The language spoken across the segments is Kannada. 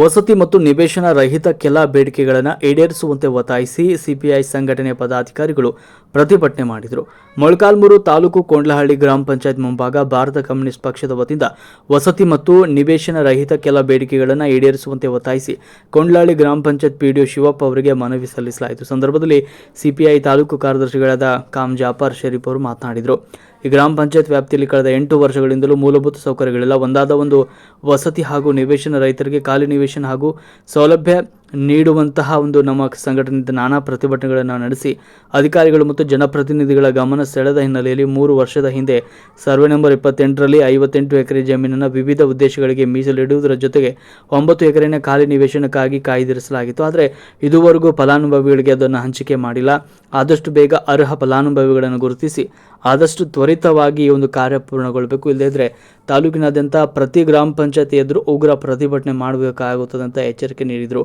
ವಸತಿ ಮತ್ತು ನಿವೇಶನ ರಹಿತ ಕೆಲ ಬೇಡಿಕೆಗಳನ್ನು ಈಡೇರಿಸುವಂತೆ ಒತ್ತಾಯಿಸಿ ಸಿಪಿಐ ಸಂಘಟನೆ ಪದಾಧಿಕಾರಿಗಳು ಪ್ರತಿಭಟನೆ ಮಾಡಿದರು. ಮೊಳಕಾಲ್ಮೂರು ತಾಲೂಕು ಕೊಂಡ್ಲಹಳ್ಳಿ ಗ್ರಾಮ ಪಂಚಾಯತ್ ಮುಂಭಾಗ ಭಾರತ ಕಮ್ಯುನಿಸ್ಟ್ ಪಕ್ಷದ ವತಿಯಿಂದ ವಸತಿ ಮತ್ತು ನಿವೇಶನ ರಹಿತ ಕೆಲ ಬೇಡಿಕೆಗಳನ್ನು ಈಡೇರಿಸುವಂತೆ ಒತ್ತಾಯಿಸಿ ಕೊಂಡ್ಲಹಳ್ಳಿ ಗ್ರಾಮ ಪಂಚಾಯತ್ ಪಿಡಿಒ ಶಿವಪ್ಪ ಅವರಿಗೆ ಮನವಿ ಸಲ್ಲಿಸಲಾಯಿತು. ಸಂದರ್ಭದಲ್ಲಿ ಸಿಪಿಐ ತಾಲೂಕು ಕಾರ್ಯದರ್ಶಿಗಳಾದ ಕಾಮ್ ಜಾಫರ್, ಶರೀಫ್ ಅವರು ಮಾತನಾಡಿದರು. ಈ ಗ್ರಾಮ ಪಂಚಾಯತ್ ವ್ಯಾಪ್ತಿಯಲ್ಲಿ ಕಳೆದ ಎಂಟು ವರ್ಷಗಳಿಂದಲೂ ಮೂಲಭೂತ ಸೌಕರ್ಯಗಳಿಲ್ಲ. ಒಂದಾದ ಒಂದು ವಸತಿ ಹಾಗೂ ನಿವೇಶನ ರೈತರಿಗೆ ಖಾಲಿ ನಿವೇಶನ ಹಾಗೂ ಸೌಲಭ್ಯ ನೀಡುವಂತಹ ಒಂದು ನಮ್ಮ ಸಂಘಟನೆಯಿಂದ ನಾನಾ ಪ್ರತಿಭಟನೆಗಳನ್ನು ನಡೆಸಿ, ಅಧಿಕಾರಿಗಳು ಮತ್ತು ಜನಪ್ರತಿನಿಧಿಗಳ ಗಮನ ಸೆಳೆದ ಹಿನ್ನೆಲೆಯಲ್ಲಿ ಮೂರು ವರ್ಷದ ಹಿಂದೆ ಸರ್ವೆ ನಂಬರ್ ಇಪ್ಪತ್ತೆಂಟರಲ್ಲಿ ಐವತ್ತೆಂಟು ಎಕರೆ ಜಮೀನನ್ನು ವಿವಿಧ ಉದ್ದೇಶಗಳಿಗೆ ಮೀಸಲಿಡುವುದರ ಜೊತೆಗೆ ಒಂಬತ್ತು ಎಕರೆನ ಖಾಲಿ ನಿವೇಶನಕ್ಕಾಗಿ ಕಾಯ್ದಿರಿಸಲಾಗಿತ್ತು. ಆದರೆ ಇದುವರೆಗೂ ಫಲಾನುಭವಿಗಳಿಗೆ ಅದನ್ನು ಹಂಚಿಕೆ ಮಾಡಿಲ್ಲ. ಆದಷ್ಟು ಬೇಗ ಅರ್ಹ ಫಲಾನುಭವಿಗಳನ್ನು ಗುರುತಿಸಿ, ಆದಷ್ಟು ತ್ವರಿತವಾಗಿ ಈ ಒಂದು ಕಾರ್ಯ ಪೂರ್ಣಗೊಳ್ಳಬೇಕು. ಇಲ್ಲದಿದ್ದರೆ ತಾಲೂಕಿನಾದ್ಯಂತ ಪ್ರತಿ ಗ್ರಾಮ ಪಂಚಾಯತಿ ಎದುರು ಉಗ್ರ ಪ್ರತಿಭಟನೆ ಮಾಡಬೇಕಾಗುತ್ತದೆ ಅಂತ ಎಚ್ಚರಿಕೆ ನೀಡಿದರು.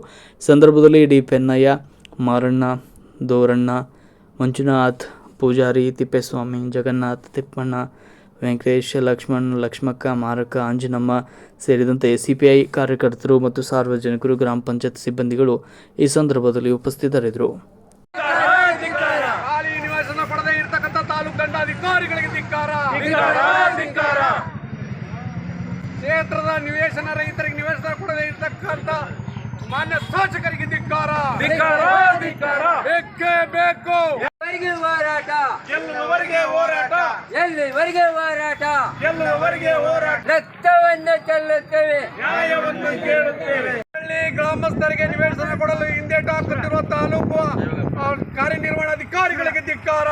ಸಂದರ್ಭದಲ್ಲಿ ಡಿ ಪೆನ್ನಯ್ಯ ಮಾರಣ್ಣ ದೋರಣ್ಣ ಮಂಜುನಾಥ್ ಪೂಜಾರಿ ತಿಪ್ಪೇಸ್ವಾಮಿ ಜಗನ್ನಾಥ್ ತಿಪ್ಪಣ್ಣ ವೆಂಕಟೇಶ್ ಲಕ್ಷ್ಮಣ್ ಲಕ್ಷ್ಮಕ್ಕ ಮಾರಕ ಅಂಜನಮ್ಮ ಸೇರಿದಂತೆ ಸಿಪಿಐ ಕಾರ್ಯಕರ್ತರು ಮತ್ತು ಸಾರ್ವಜನಿಕರು ಗ್ರಾಮ ಪಂಚಾಯತ್ ಸಿಬ್ಬಂದಿಗಳು ಈ ಸಂದರ್ಭದಲ್ಲಿ ಉಪಸ್ಥಿತರಿದ್ದರು. ತಾಲೂಕು ದಂಡಾಧಿಕಾರಿಗಳಿಗೆ ಧಿಕ್ಕಾರ. ಕ್ಷೇತ್ರದ ನಿವೇಶನ ರೈತರಿಗೆ ನಿವೇಶನ ಕೊಡದೆ ಇರ್ತಕ್ಕಂಥ ಮಾನ್ಯ ಶಾಸಕರಿಗೆ ಧಿಕ್ಕಾರ. ಬೇಕೇ? ಬೇಕು ಹೋರಾಟ? ಗೆಲ್ಲುವವರೆಗೆ ಹೋರಾಟ? ಎಲ್ಲಿವರೆಗೆ ಹೋರಾಟ? ಗೆಲ್ಲುವವರೆಗೆ ಹೋರಾಟ? ರಕ್ತವನ್ನು ಚೆಲ್ಲುತ್ತೇವೆ. ನ್ಯಾಯವನ್ನು ಕೇಳುತ್ತೇವೆ. ಹಳ್ಳಿ ಗ್ರಾಮಸ್ಥರಿಗೆ ನಿವೇಶನ ಕೊಡಲು ಹಿಂದೇಟು ಹಾಕುತ್ತಿರುವ ತಾಲೂಕು ಕಾರ್ಯನಿರ್ವಹಣಾಧಿಕಾರಿಗಳಿಗೆ ಧಿಕ್ಕಾರ.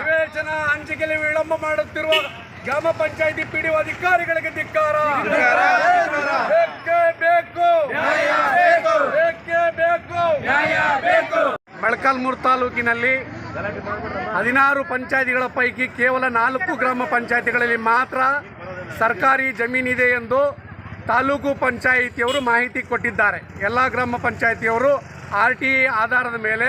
ನಿವೇಶನ ಹಂಚಿಕೆಯಲ್ಲಿ ವಿಳಂಬ ಮಾಡುತ್ತಿರುವ ಗ್ರಾಮ ಪಂಚಾಯಿತಿ ಪಿಡಿಒ ಅಧಿಕಾರಿಗಳಿಗೆ ಧಿಕ್ಕಾರ. ಬೇಕೇ? ಬೇಕು. ಬೇಕೇ? ಬೇಕು. ಮೊಳಕಾಲ್ಮೂರು ತಾಲೂಕಿನಲ್ಲಿ ಹದಿನಾರು ಪಂಚಾಯಿತಿಗಳ ಪೈಕಿ ಕೇವಲ ನಾಲ್ಕು ಗ್ರಾಮ ಪಂಚಾಯಿತಿಗಳಲ್ಲಿ ಮಾತ್ರ ಸರ್ಕಾರಿ ಜಮೀನಿದೆ ಎಂದು ತಾಲೂಕು ಪಂಚಾಯಿತಿಯವರು ಮಾಹಿತಿ ಕೊಟ್ಟಿದ್ದಾರೆ. ಎಲ್ಲ ಗ್ರಾಮ ಪಂಚಾಯಿತಿಯವರು ಆರ್ ಟಿ ಆಧಾರದ ಮೇಲೆ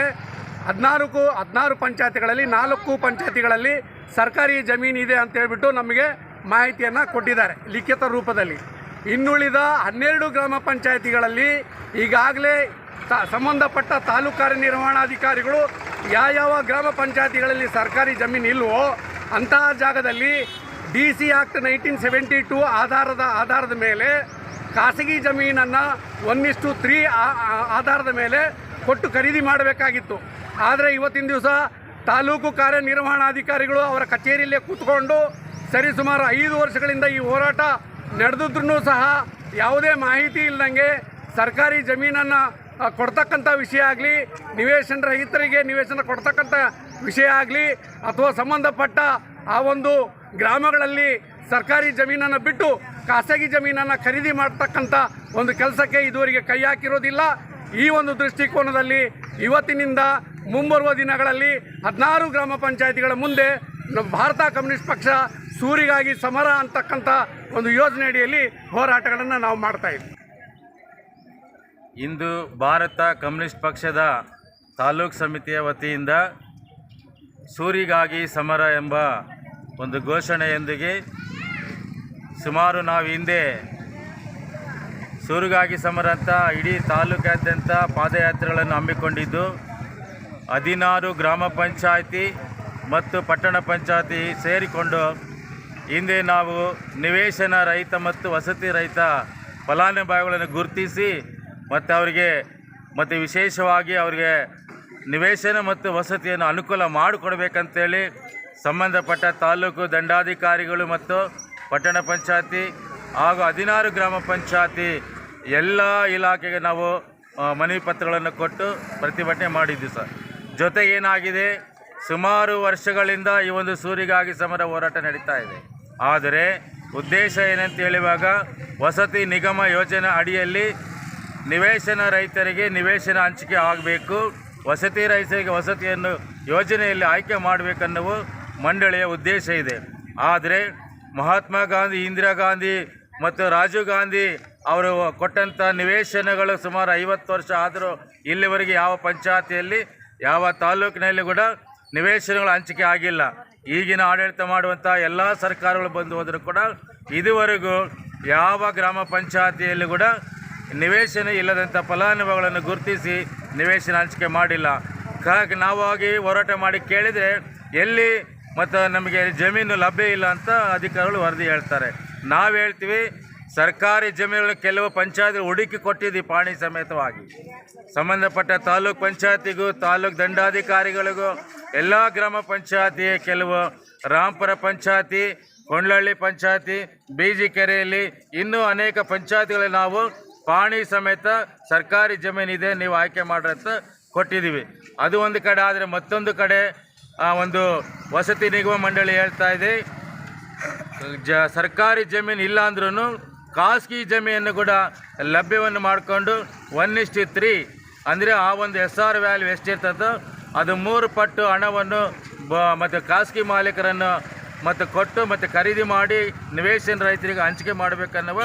ಹದಿನಾಲ್ಕು ಹದಿನಾರು ಪಂಚಾಯತಿಗಳಲ್ಲಿ, ನಾಲ್ಕು ಪಂಚಾಯತಿಗಳಲ್ಲಿ ಸರ್ಕಾರಿ ಜಮೀನು ಇದೆ ಅಂತ ಹೇಳ್ಬಿಟ್ಟು ನಮಗೆ ಮಾಹಿತಿಯನ್ನು ಕೊಟ್ಟಿದ್ದಾರೆ ಲಿಖಿತ ರೂಪದಲ್ಲಿ. ಇನ್ನುಳಿದ ಹನ್ನೆರಡು ಗ್ರಾಮ ಪಂಚಾಯತಿಗಳಲ್ಲಿ ಈಗಾಗಲೇ ತ, ಸಂಬಂಧಪಟ್ಟ ತಾಲೂಕು ಕಾರ್ಯನಿರ್ವಹಣಾಧಿಕಾರಿಗಳು ಯಾವ್ಯಾವ ಗ್ರಾಮ ಪಂಚಾಯತಿಗಳಲ್ಲಿ ಸರ್ಕಾರಿ ಜಮೀನು ಇಲ್ವೋ ಅಂತಹ ಜಾಗದಲ್ಲಿ D C act nineteen seventy two ಆಧಾರದ ಆಧಾರದ ಮೇಲೆ ಖಾಸಗಿ ಜಮೀನನ್ನು ಒನ್ ಇಷ್ಟು ತ್ರೀ ಆಧಾರದ ಮೇಲೆ ಕೊಟ್ಟು ಖರೀದಿ ಮಾಡಬೇಕಾಗಿತ್ತು. ಆದರೆ ಇವತ್ತಿನ ದಿವಸ ತಾಲೂಕು ಕಾರ್ಯನಿರ್ವಹಣಾಧಿಕಾರಿಗಳು ಅವರ ಕಚೇರಿಯಲ್ಲೇ ಕೂತ್ಕೊಂಡು ಸರಿಸುಮಾರು ಐದು ವರ್ಷಗಳಿಂದ ಈ ಹೋರಾಟ ನಡೆದಿದ್ರೂ ಸಹ ಯಾವುದೇ ಮಾಹಿತಿ ಇಲ್ಲದಂಗೆ ಸರ್ಕಾರಿ ಜಮೀನನ್ನು ಕೊಡ್ತಕ್ಕಂಥ ವಿಷಯ ಆಗಲಿ, ನಿವೇಶನ ರಹಿತರಿಗೆ ನಿವೇಶನ ಕೊಡ್ತಕ್ಕಂಥ ವಿಷಯ ಆಗಲಿ, ಅಥವಾ ಸಂಬಂಧಪಟ್ಟ ಆ ಒಂದು ಗ್ರಾಮಗಳಲ್ಲಿ ಸರ್ಕಾರಿ ಜಮೀನನ್ನು ಬಿಟ್ಟು ಖಾಸಗಿ ಜಮೀನನ್ನು ಖರೀದಿ ಮಾಡ್ತಕ್ಕಂಥ ಒಂದು ಕೆಲಸಕ್ಕೆ ಇದುವರೆಗೆ ಕೈ ಹಾಕಿರೋದಿಲ್ಲ. ಈ ಒಂದು ದೃಷ್ಟಿಕೋನದಲ್ಲಿ ಇವತ್ತಿನಿಂದ ಮುಂಬರುವ ದಿನಗಳಲ್ಲಿ ಹದಿನಾರು ಗ್ರಾಮ ಪಂಚಾಯತಿಗಳ ಮುಂದೆ ನಮ್ಮ ಭಾರತ ಕಮ್ಯುನಿಸ್ಟ್ ಪಕ್ಷ ಸೂರಿಗಾಗಿ ಸಮರ ಅಂತಕ್ಕಂಥ ಒಂದು ಯೋಜನೆ ಅಡಿಯಲ್ಲಿ ಹೋರಾಟಗಳನ್ನು ನಾವು ಮಾಡ್ತಾ ಇದ್ದೀವಿ ಇಂದು ಭಾರತ ಕಮ್ಯುನಿಸ್ಟ್ ಪಕ್ಷದ ತಾಲೂಕು ಸಮಿತಿಯ ವತಿಯಿಂದ ಸೂರಿಗಾಗಿ ಸಮರ ಎಂಬ ಒಂದು ಘೋಷಣೆಯೊಂದಿಗೆ ಸುಮಾರು ನಾವು ಹಿಂದೆ ಸೂರಿಗಾಗಿ ಸಮರ ಅಂತ ಇಡೀ ತಾಲೂಕಾದ್ಯಂತ ಪಾದಯಾತ್ರೆಗಳನ್ನು ಹಮ್ಮಿಕೊಂಡಿದ್ದು ಹದಿನಾರು ಗ್ರಾಮ ಪಂಚಾಯಿತಿ ಮತ್ತು ಪಟ್ಟಣ ಪಂಚಾಯತಿ ಸೇರಿಕೊಂಡು ಹಿಂದೆ ನಾವು ನಿವೇಶನ ರಹಿತ ಮತ್ತು ವಸತಿ ರಹಿತ ಫಲಾನುಭವಿಗಳನ್ನು ಗುರುತಿಸಿ ಮತ್ತು ಅವರಿಗೆ ಮತ್ತು ವಿಶೇಷವಾಗಿ ಅವರಿಗೆ ನಿವೇಶನ ಮತ್ತು ವಸತಿಯನ್ನು ಅನುಕೂಲ ಮಾಡಿಕೊಡ್ಬೇಕಂತೇಳಿ ಸಂಬಂಧಪಟ್ಟ ತಾಲೂಕು ದಂಡಾಧಿಕಾರಿಗಳು ಮತ್ತು ಪಟ್ಟಣ ಪಂಚಾಯತಿ ಹಾಗೂ ಹದಿನಾರು ಗ್ರಾಮ ಪಂಚಾಯತಿ ಎಲ್ಲ ಇಲಾಖೆಗೆ ನಾವು ಮನವಿ ಪತ್ರಗಳನ್ನು ಕೊಟ್ಟು ಪ್ರತಿಭಟನೆ ಮಾಡಿದ್ದೀವಿ ಸರ್. ಜೊತೆಗೆ ಏನಾಗಿದೆ ಸುಮಾರು ವರ್ಷಗಳಿಂದ ಈ ಒಂದು ಸೂರಿಗಾಗಿ ಸಮರ ಹೋರಾಟ ನಡೀತಾ ಇದೆ. ಆದರೆ ಉದ್ದೇಶ ಏನಂತ ಹೇಳುವಾಗ ವಸತಿ ನಿಗಮ ಯೋಜನೆ ಅಡಿಯಲ್ಲಿ ನಿವೇಶನ ರೈತರಿಗೆ ನಿವೇಶನ ಹಂಚಿಕೆ ಆಗಬೇಕು. ವಸತಿ ರೈತರಿಗೆ ವಸತಿಯನ್ನು ಯೋಜನೆಯಲ್ಲಿ ಆಯ್ಕೆ ಮಾಡಬೇಕನ್ನುವ ಮಂಡಳಿಯ ಉದ್ದೇಶ ಇದೆ. ಆದರೆ ಮಹಾತ್ಮ ಗಾಂಧಿ, ಇಂದಿರಾ ಗಾಂಧಿ ಮತ್ತು ರಾಜೀವ್ ಗಾಂಧಿ ಅವರು ಕೊಟ್ಟಂಥ ನಿವೇಶನಗಳು ಸುಮಾರು ಐವತ್ತು ವರ್ಷ ಆದರೂ ಇಲ್ಲಿವರೆಗೆ ಯಾವ ಪಂಚಾಯತಿಯಲ್ಲಿ ಯಾವ ತಾಲೂಕಿನಲ್ಲಿ ಕೂಡ ನಿವೇಶನಗಳು ಹಂಚಿಕೆ ಆಗಿಲ್ಲ. ಈಗಿನ ಆಡಳಿತ ಮಾಡುವಂಥ ಎಲ್ಲ ಸರ್ಕಾರಗಳು ಬಂದು ಹೋದರೂ ಕೂಡ ಇದುವರೆಗೂ ಯಾವ ಗ್ರಾಮ ಪಂಚಾಯತಿಯಲ್ಲಿ ಕೂಡ ನಿವೇಶನ ಇಲ್ಲದಂಥ ಫಲಾನುಭವಿಗಳನ್ನು ಗುರುತಿಸಿ ನಿವೇಶನ ಹಂಚಿಕೆ ಮಾಡಿಲ್ಲ. ಹಾಗಾಗಿ ನಾವಾಗಿ ಹೋರಾಟ ಮಾಡಿ ಕೇಳಿದರೆ ಎಲ್ಲಿ ಮತ್ತು ನಮಗೆ ಜಮೀನು ಲಭ್ಯ ಇಲ್ಲ ಅಂತ ಅಧಿಕಾರಿಗಳು ವರದಿ ಹೇಳ್ತಾರೆ. ನಾವು ಹೇಳ್ತೀವಿ ಸರ್ಕಾರಿ ಜಮೀನುಗಳು ಕೆಲವು ಪಂಚಾಯತ್ ಹುಡುಕಿ ಕೊಟ್ಟಿದ್ದೀವಿ ಪಾಣಿ ಸಮೇತವಾಗಿ. ಸಂಬಂಧಪಟ್ಟ ತಾಲೂಕ್ ಪಂಚಾಯತಿಗೂ, ತಾಲೂಕ್ ದಂಡಾಧಿಕಾರಿಗಳಿಗೂ, ಎಲ್ಲ ಗ್ರಾಮ ಪಂಚಾಯತಿ ಕೆಲವು ರಾಂಪುರ ಪಂಚಾಯತಿ ಕೊಂಡ್ಲಹಳ್ಳಿ ಪಂಚಾಯತಿ ಬೀಜಿ ಕೆರೆಯಲ್ಲಿ ಇನ್ನೂ ಅನೇಕ ಪಂಚಾಯತಿಗಳಲ್ಲಿ ನಾವು ಪಾಣಿ ಸಮೇತ ಸರ್ಕಾರಿ ಜಮೀನಿದೆ ನೀವು ಆಯ್ಕೆ ಮಾಡ್ರಂತ ಕೊಟ್ಟಿದ್ದೀವಿ. ಅದು ಒಂದು ಕಡೆ, ಆದರೆ ಮತ್ತೊಂದು ಕಡೆ ಒಂದು ವಸತಿ ನಿಗಮ ಮಂಡಳಿ ಹೇಳ್ತಾ ಇದೆ. ಜ ಸರ್ಕಾರಿ ಜಮೀನು ಇಲ್ಲ ಅಂದ್ರೂ ಖಾಸಗಿ ಜಮೀನನ್ನು ಕೂಡ ಲಭ್ಯವನ್ನು ಮಾಡಿಕೊಂಡು ಒನ್ ಇಷ್ಟು ತ್ರೀ ಅಂದರೆ ಆ ಒಂದು ಎಸ್ ಆರ್ ವ್ಯಾಲ್ಯೂ ಎಷ್ಟಿರ್ತದೋ ಅದು ಮೂರು ಪಟ್ಟು ಹಣವನ್ನು ಬ ಮತ್ತು ಖಾಸಗಿ ಮಾಲೀಕರನ್ನು ಮತ್ತು ಕೊಟ್ಟು ಮತ್ತು ಖರೀದಿ ಮಾಡಿ ನಿವೇಶನ ರೈತರಿಗೆ ಹಂಚಿಕೆ ಮಾಡಬೇಕನ್ನುವ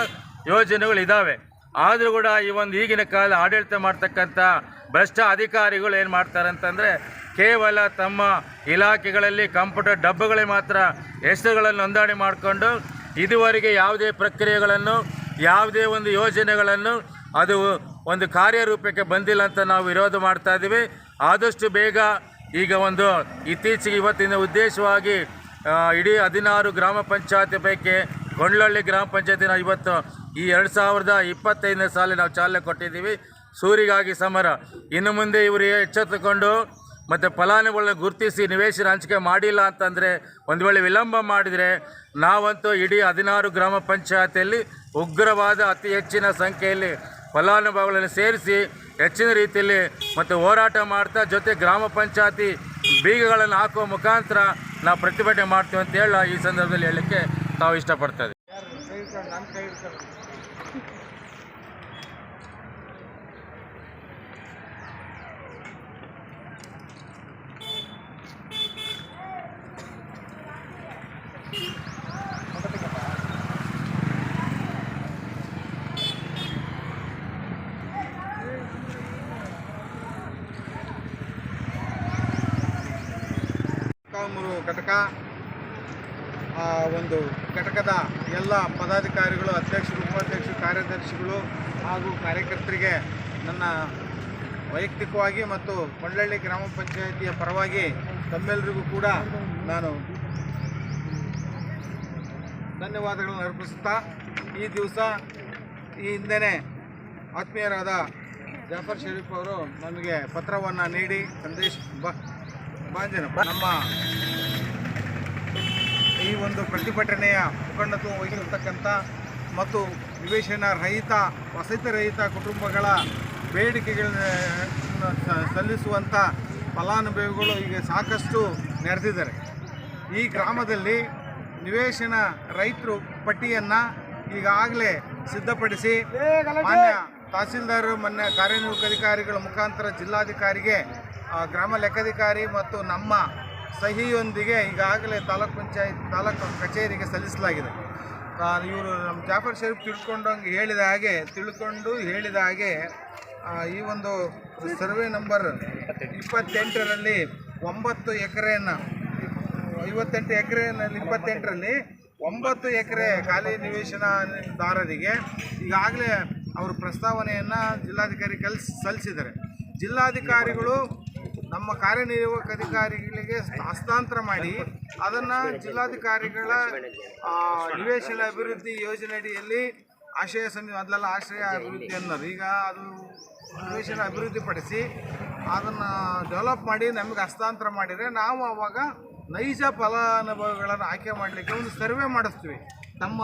ಯೋಜನೆಗಳು ಇದ್ದಾವೆ ಆದರೂ ಕೂಡ ಈ ಒಂದು ಈಗಿನ ಕಾಲ ಆಡಳಿತ ಮಾಡ್ತಕ್ಕಂಥ ಭ್ರಷ್ಟ ಅಧಿಕಾರಿಗಳು ಏನು ಮಾಡ್ತಾರೆ ಅಂತಂದರೆ ಕೇವಲ ತಮ್ಮ ಇಲಾಖೆಗಳಲ್ಲಿ ಕಂಪ್ಯೂಟರ್ ಡಬ್ಬಗಳೇ ಮಾತ್ರ ಹೆಸರುಗಳನ್ನು ನೋಂದಣಿ ಮಾಡಿಕೊಂಡು ಇದುವರೆಗೆ ಯಾವುದೇ ಪ್ರಕ್ರಿಯೆಗಳನ್ನು, ಯಾವುದೇ ಒಂದು ಯೋಜನೆಗಳನ್ನು ಅದು ಒಂದು ಕಾರ್ಯರೂಪಕ್ಕೆ ಬಂದಿಲ್ಲ ಅಂತ ನಾವು ವಿರೋಧ ಮಾಡ್ತಾ ಇದ್ದೀವಿ. ಆದಷ್ಟು ಬೇಗ ಈಗ ಒಂದು ಇತ್ತೀಚೆಗೆ ಇವತ್ತಿನ ಉದ್ದೇಶವಾಗಿ ಇಡೀ ಹದಿನಾರು ಗ್ರಾಮ ಪಂಚಾಯತಿ ಪೈಕಿ ಗೊಂಡ್ಲಹಳ್ಳಿ ಗ್ರಾಮ ಪಂಚಾಯತಿನ ಇವತ್ತು ಈ ಎರಡು ಸಾವಿರದ ಇಪ್ಪತ್ತೈದನೇ ಸಾಲಿ ನಾವು ಚಾಲನೆ ಕೊಟ್ಟಿದ್ದೀವಿ. ಸೂರಿಗಾಗಿ ಸಮರ. ಇನ್ನು ಮುಂದೆ ಇವರು ಎಚ್ಚೆತ್ತುಕೊಂಡು ಮತ್ತು ಫಲಾನುಭವಿಗಳನ್ನ ಗುರುತಿಸಿ ನಿವೇಶನ ಹಂಚಿಕೆ ಮಾಡಿಲ್ಲ ಅಂತಂದರೆ ಒಂದು ವೇಳೆ ವಿಳಂಬ ಮಾಡಿದರೆ ನಾವಂತೂ ಇಡೀ ಹದಿನಾರು ಗ್ರಾಮ ಪಂಚಾಯತಿಯಲ್ಲಿ ಉಗ್ರವಾದ ಅತಿ ಹೆಚ್ಚಿನ ಸಂಖ್ಯೆಯಲ್ಲಿ ಫಲಾನುಭವಿಗಳನ್ನು ಸೇರಿಸಿ ಹೆಚ್ಚಿನ ರೀತಿಯಲ್ಲಿ ಮತ್ತು ಹೋರಾಟ ಮಾಡ್ತಾ ಜೊತೆ ಗ್ರಾಮ ಪಂಚಾಯತಿ ಬೀಗಗಳನ್ನು ಹಾಕುವ ಮುಖಾಂತರ ನಾವು ಪ್ರತಿಭಟನೆ ಮಾಡ್ತೀವಿ ಅಂತ ಹೇಳಿ ಈ ಸಂದರ್ಭದಲ್ಲಿ ಹೇಳಲಿಕ್ಕೆ ತಾವು ಇಷ್ಟಪಡ್ತಾ ಕಾಮೂರು ಘಟಕ. ಒಂದು ಘಟಕದ ಎಲ್ಲ ಪದಾಧಿಕಾರಿಗಳು, ಅಧ್ಯಕ್ಷರು, ಉಪಾಧ್ಯಕ್ಷರು, ಕಾರ್ಯದರ್ಶಿಗಳು ಹಾಗೂ ಕಾರ್ಯಕರ್ತರಿಗೆ ನನ್ನ ವೈಯಕ್ತಿಕವಾಗಿ ಮತ್ತು ಕೊಂಡಳ್ಳಿ ಗ್ರಾಮ ಪಂಚಾಯಿತಿಯ ಪರವಾಗಿ ತಮ್ಮೆಲ್ಲರಿಗೂ ಕೂಡ ನಾನು ಧನ್ಯವಾದಗಳನ್ನು ಅರ್ಪಿಸುತ್ತಾ, ಈ ದಿವಸ ಈ ಹಿಂದೆನೇ ಆತ್ಮೀಯರಾದ ಜಾಫರ್ ಶರೀಫ್ ಅವರು ನಮಗೆ ಪತ್ರವನ್ನು ನೀಡಿ, ಸಂದೇಶ ಬ ಬಾಂಜನಪ್ಪ ನಮ್ಮ ಈ ಒಂದು ಪ್ರತಿಭಟನೆಯ ಮುಖಂಡತ್ವ ವಹಿಸಿರ್ತಕ್ಕಂಥ ಮತ್ತು ನಿವೇಶನ ರಹಿತ ವಸತಿ ರಹಿತ ಕುಟುಂಬಗಳ ಬೇಡಿಕೆಗಳನ್ನ ಸಲ್ಲಿಸುವಂಥ ಫಲಾನುಭವಿಗಳು ಈಗ ಸಾಕಷ್ಟು ನೆರೆದಿದ್ದಾರೆ. ಈ ಗ್ರಾಮದಲ್ಲಿ ನಿವೇಶನ ರೈತರು ಪಟ್ಟಿಯನ್ನು ಈಗಾಗಲೇ ಸಿದ್ಧಪಡಿಸಿ ಮಾನ್ಯ ತಹಸೀಲ್ದಾರ್ ಮಾನ್ಯ ಕಾರ್ಯನಿರ್ವಾಹಕ ಅಧಿಕಾರಿಗಳ ಮುಖಾಂತರ ಜಿಲ್ಲಾಧಿಕಾರಿಗೆ ಗ್ರಾಮ ಲೆಕ್ಕಾಧಿಕಾರಿ ಮತ್ತು ನಮ್ಮ ಸಹಿಯೊಂದಿಗೆ ಈಗಾಗಲೇ ತಾಲೂಕ್ ಪಂಚಾಯತ್, ತಾಲೂಕು ಕಚೇರಿಗೆ ಸಲ್ಲಿಸಲಾಗಿದೆ. ಇವರು ನಮ್ಮ ಜಾಫರ್ ಶರೀಫ್ ತಿಳ್ಕೊಂಡಂಗೆ ಹೇಳಿದ ಹಾಗೆ, ತಿಳ್ಕೊಂಡು ಹೇಳಿದ ಹಾಗೆ ಈ ಒಂದು ಸರ್ವೆ ನಂಬರ್ ಇಪ್ಪತ್ತೆಂಟರಲ್ಲಿ ಒಂಬತ್ತು ಎಕರೆಯನ್ನು, ಐವತ್ತೆಂಟು ಎಕರೆನಲ್ಲಿ ಇಪ್ಪತ್ತೆಂಟರಲ್ಲಿ ಒಂಬತ್ತು ಎಕರೆ ಖಾಲಿ ನಿವೇಶನದಾರರಿಗೆ ಈಗಾಗಲೇ ಅವರು ಪ್ರಸ್ತಾವನೆಯನ್ನು ಜಿಲ್ಲಾಧಿಕಾರಿ ಕಲ್ಸ್, ಸಲ್ಲಿಸಿದ್ದಾರೆ. ಜಿಲ್ಲಾಧಿಕಾರಿಗಳು ನಮ್ಮ ಕಾರ್ಯನಿರ್ವಾಹಕ ಅಧಿಕಾರಿಗಳಿಗೆ ಹಸ್ತಾಂತರ ಮಾಡಿ ಅದನ್ನು ಜಿಲ್ಲಾಧಿಕಾರಿಗಳ ನಿವೇಶನ ಅಭಿವೃದ್ಧಿ ಯೋಜನೆ ಅಡಿಯಲ್ಲಿ ಆಶ್ರಯ ಸಮಿ ಮೊದಲೆಲ್ಲ ಆಶ್ರಯ ಅಭಿವೃದ್ಧಿ ಅನ್ನೋದು. ಈಗ ಅದು ನಿವೇಶನ ಅಭಿವೃದ್ಧಿಪಡಿಸಿ ಅದನ್ನು ಡೆವಲಪ್ ಮಾಡಿ ನಮಗೆ ಹಸ್ತಾಂತರ ಮಾಡಿದರೆ ನಾವು ಅವಾಗ ನೈಜ ಫಲಾನುಭವಿಗಳನ್ನು ಆಯ್ಕೆ ಮಾಡಲಿಕ್ಕೆ ಒಂದು ಸರ್ವೆ ಮಾಡಿಸ್ತೀವಿ. ನಮ್ಮ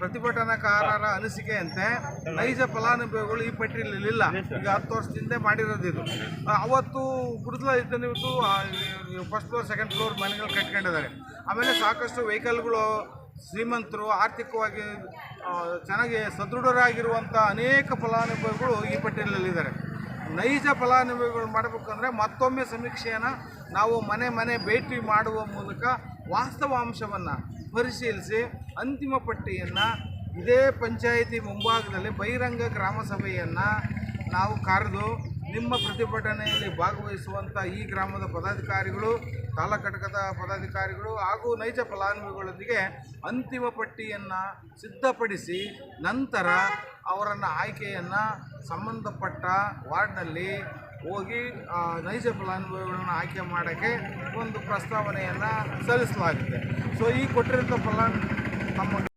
ಪ್ರತಿಭಟನಾಕಾರರ ಅನಿಸಿಕೆಯಂತೆ ನೈಜ ಫಲಾನುಭವಿಗಳು ಈ ಪಟ್ಟಿಯಲ್ಲಿ ಇಲ್ಲ ಈಗ ಹತ್ತು ವರ್ಷದಿಂದ ಮಾಡಿರೋದು ಇದು. ಅವತ್ತು ಇದ್ದು ಫಸ್ಟ್ ಫ್ಲೋರ್ ಸೆಕೆಂಡ್ ಫ್ಲೋರ್ ಮನೆಗಳು ಕಟ್ಕೊಂಡಿದ್ದಾರೆ. ಆಮೇಲೆ ಸಾಕಷ್ಟು ವೆಹಿಕಲ್ಗಳು ಶ್ರೀಮಂತರು ಆರ್ಥಿಕವಾಗಿ ಚೆನ್ನಾಗಿ ಸದೃಢರಾಗಿರುವಂಥ ಅನೇಕ ಫಲಾನುಭವಿಗಳು ಈ ಪಟ್ಟಿಯಲ್ಲಿದ್ದಾರೆ. ನೈಜ ಫಲಾನುಭವಿಗಳು ಮಾಡಬೇಕಂದ್ರೆ ಮತ್ತೊಮ್ಮೆ ಸಮೀಕ್ಷೆಯನ್ನು ನಾವು ಮನೆ ಮನೆ ಭೇಟಿ ಮಾಡುವ ಮೂಲಕ ವಾಸ್ತವಾಂಶವನ್ನು ಪರಿಶೀಲಿಸಿ ಅಂತಿಮ ಪಟ್ಟಿಯನ್ನು ಇದೇ ಪಂಚಾಯಿತಿ ಮುಂಭಾಗದಲ್ಲಿ ಬಹಿರಂಗ ಗ್ರಾಮ ಸಭೆಯನ್ನು ನಾವು ಕರೆದು ನಿಮ್ಮ ಪ್ರತಿಭಟನೆಯಲ್ಲಿ ಭಾಗವಹಿಸುವಂಥ ಈ ಗ್ರಾಮದ ಪದಾಧಿಕಾರಿಗಳು, ತಾಲೂಕು ಘಟಕದ ಪದಾಧಿಕಾರಿಗಳು ಹಾಗೂ ನೈಜ ಫಲಾನುಭವಿಗಳೊಂದಿಗೆ ಅಂತಿಮ ಪಟ್ಟಿಯನ್ನು ಸಿದ್ಧಪಡಿಸಿ ನಂತರ ಅವರನ್ನು ಆಯ್ಕೆಯನ್ನು ಸಂಬಂಧಪಟ್ಟ ವಾರ್ಡ್ನಲ್ಲಿ ಹೋಗಿ ನೈಜ ಫಲಾನುಭವಿಗಳನ್ನು ಆಯ್ಕೆ ಮಾಡೋಕ್ಕೆ ಒಂದು ಪ್ರಸ್ತಾವನೆಯನ್ನು ಸಲ್ಲಿಸಲಾಗಿದೆ ಸೊ ಈ ಕೊಟ್ಟಿರೋಂಥ ಫಲಾನು ನಮ್ಮ